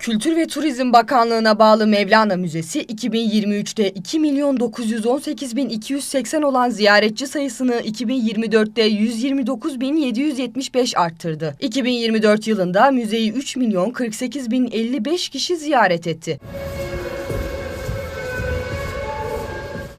Kültür ve Turizm Bakanlığı'na bağlı Mevlana Müzesi 2023'te 2 milyon 918 bin 280 olan ziyaretçi sayısını 2024'te 129 bin 775 arttırdı. 2024 yılında müzeyi 3 milyon 48 bin 55 kişi ziyaret etti.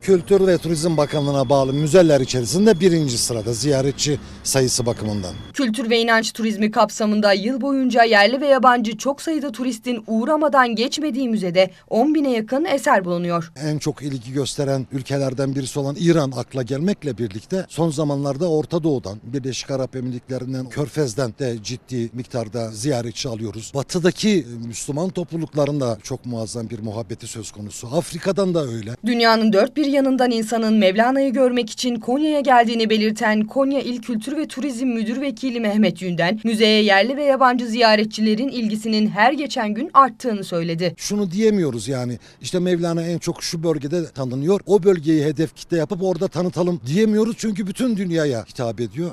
Kültür ve Turizm Bakanlığı'na bağlı müzeler içerisinde birinci sırada ziyaretçi sayısı bakımından. Kültür ve inanç turizmi kapsamında yıl boyunca yerli ve yabancı çok sayıda turistin uğramadan geçmediği müzede 10 bine yakın eser bulunuyor. En çok ilgi gösteren ülkelerden birisi olan İran akla gelmekle birlikte son zamanlarda Orta Doğu'dan, Birleşik Arap Emirlikleri'nden, Körfez'den de ciddi miktarda ziyaretçi alıyoruz. Batıdaki Müslüman topluluklarında çok muazzam bir muhabbeti söz konusu. Afrika'dan da öyle. Dünyanın dört bir yanından insanın Mevlana'yı görmek için Konya'ya geldiğini belirten Konya İl Kültür ve Turizm Müdür Vekili Mehmet Yünden, müzeye yerli ve yabancı ziyaretçilerin ilgisinin her geçen gün arttığını söyledi. şunu diyemiyoruz yani işte Mevlana en çok şu bölgede tanınıyor. O bölgeyi hedef kitle yapıp orada tanıtalım diyemiyoruz çünkü bütün dünyaya hitap ediyor.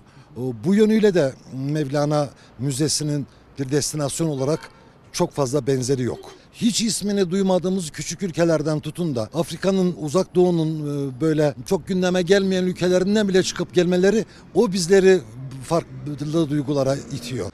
Bu yönüyle de Mevlana Müzesi'nin bir destinasyon olarak çok fazla benzeri yok. Hiç ismini duymadığımız küçük ülkelerden tutun da Afrika'nın, Uzak Doğu'nun e, böyle çok gündeme gelmeyen ülkelerinden bile çıkıp gelmeleri o bizleri farklı duygulara itiyor.